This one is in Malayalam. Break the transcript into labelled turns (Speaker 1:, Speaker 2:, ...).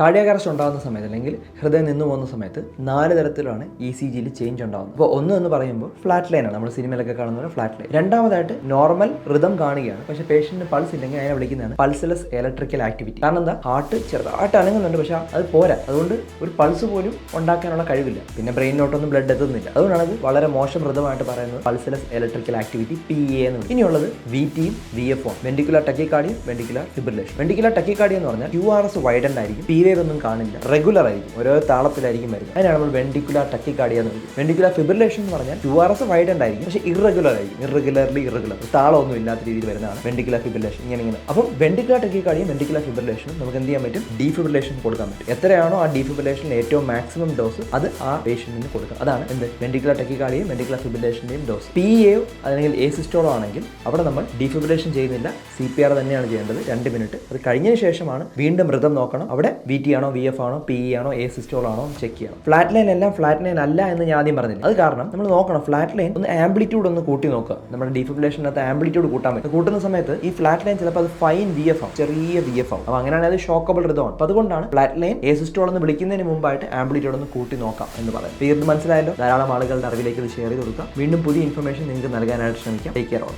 Speaker 1: കാർഡിയാക് അറസ്റ്റ് ഉണ്ടാകുന്ന സമയത്ത് അല്ലെങ്കിൽ ഹൃദയം നിന്നു പോകുന്ന സമയത്ത് നാല് തരത്തിലാണ് ഇ സി ജിയിൽ ചേഞ്ച് ഉണ്ടാകുന്നത്. അപ്പോൾ ഒന്ന് എന്ന് പറയുമ്പോൾ ഫ്ലാറ്റ് ലൈനാണ് നമ്മൾ സിനിമയിലൊക്കെ കാണുന്ന ഫ്ലാറ്റ് ലൈൻ രണ്ടാമതായിട്ട് നോർമൽ റിതം കാണുകയാണ്. പക്ഷേ പേഷ്യന്റിന് പൾസ് ഇല്ലെങ്കിൽ അതിനെ വിളിക്കുന്നതാണ് പൾസ്ലെസ് ഇലക്ട്രിക്കൽ ആക്ടിവിറ്റി കാരണം എന്താ? ഹാർട്ട് ചെറുതായിട്ട് അനങ്ങുന്നുണ്ട്. പക്ഷേ അത് പോരാ. അതുകൊണ്ട് ഒരു പൾസ് പോലും ഉണ്ടാക്കാനുള്ള കഴിവില്ല. പിന്നെ ബ്രെയിനിലോട്ടൊന്നും ബ്ലഡ് എത്തുന്നില്ല. അതുകൊണ്ടാണ് അത് വളരെ മോശം ഋതമായിട്ട് പറയുന്നത് pulseless electrical activity P A എന്ന് ഇനിയുള്ളത് വി ടിയും വി എഫ് ഓൺ വെൻഡിക്കുലർ ടെക്കിക്കാർഡിയും വെൻഡിക്കുലർ ഫിബ്രിലേഷൻ വെൻഡിക്കുലർ ടക്കിക്കാർഡി എന്ന് പറഞ്ഞാൽ ക്യു ആർ എസ് വൈഡൻഡ് ആയിരിക്കും. പി ഒന്നും കാണില്ല. റെഗുലർ ആയിരിക്കും. ഓരോ താളത്തിലായിരിക്കും വരുന്നത്. അതിനാണ് നമ്മൾ വെൻഡിക്കുലർ ടക്കിക്കാടിയ എന്ന് വിളിക്കുന്നത്. വെൻഡിക്കുലർ ഫിബ്രിലേഷൻ എന്ന് പറഞ്ഞാൽ ക്യു ആർ എസ് വൈഡൻഡ് ആയിരിക്കും പക്ഷേ ഇറഗുലർ ആയിരിക്കും. ഇറഗുലർലി ഇറഗുലർ താളമൊന്നും ഇല്ലാത്ത രീതിയിൽ വരുന്നതാണ് വെൻഡിക്കുലർ ഫിബ്രിലേഷൻ ഇങ്ങനെ ഇങ്ങനെ. അപ്പം വെൻഡിക്കുലർ ടക്കിക്കാടിയും വെൻഡിക്കുലർ ഫിബ്രിലേഷനും നമുക്ക് എന്ത് ചെയ്യാൻ പറ്റും? ഡീഫിബ്രിലേഷൻ കൊടുക്കാൻ പറ്റും. എത്രയാണോ ആ ഡീഫിബ്രിലേഷനിൽ ഏറ്റവും മാക്സിമം ഡോസ് അത് ആ പേഷ്യന്റിന് കൊടുക്കുക അതാണ് എന്ത്? വെൻഡിക്കുലർ ടക്കിക്കാടിയും വെൻഡിക്കുലർ ഫിബ്രിലേഷന്റെയും ഡോസ് പി എ അല്ലെങ്കിൽ എ സിസ്റ്റോളോ ആണെങ്കിൽ അവിടെ നമ്മൾ ഡീഫിബ്രിലേഷൻ ചെയ്യുന്നില്ല. സി പി ആർ തന്നെയാണ് ചെയ്യേണ്ടത്. രണ്ട് മിനിറ്റ് അത് കഴിഞ്ഞതിന് ശേഷമാണ് വീണ്ടും മൃതം നോക്കണം. അവിടെ വി ടി ആണോ വി എഫ് ആണോ പി ഇ ആണോ എ സിസ്റ്റോൾ ആണോ ചെക്ക് ചെയ്യണം. ഫ്ലാറ്റ് ലൈൻ എല്ലാം ഫ്ലാറ്റ് ലൈൻ അല്ല എന്ന് ഞാൻ ആദ്യം പറഞ്ഞില്ല. അത് കാരണം നമ്മൾ നോക്കണം ഫ്ലാറ്റ് ലൈൻ ഒന്ന് ആംപ്ലിറ്റ്യൂഡ് ഒന്ന് കൂട്ടി നോക്കുക. നമ്മുടെ ഡിഫിബുലേഷനകത്ത് ആംപ്ലിറ്റ്യൂഡ് കൂട്ടാൻ പറ്റും. കൂട്ടുന്ന സമയത്ത് ഈ ഫ്ലാറ്റ് ലൈൻ ചിലപ്പോൾ അത് ഫൈൻ വി എഫ് ആണ് ചെറിയ വി എഫ് ആണ് അപ്പോൾ അങ്ങനെയാണ് അത് ഷോക്കബിൾ ഋതമാണ് അപ്പോൾ അതുകൊണ്ടാണ് ഫ്ലാറ്റ് ലൈൻ എ സിസ്റ്റോൾ എന്ന് വിളിക്കുന്നതിന് മുമ്പായിട്ട് ആംപ്ലിറ്റ്യൂഡ് ഒന്ന് കൂട്ടി നോക്കാം എന്ന് പറയാം തീർന്ന് മനസ്സിലായല്ലോ? ധാരാളം ആളുകളുടെ അറിവിലേക്ക് ഇത് ഷെയർ ചെയ്ത് കൊടുക്കുക. വീണ്ടും പുതിയ ഇൻഫർമേഷൻ നിങ്ങൾക്ക് നൽകാനായിട്ട് ശ്രമിക്കാം. Take care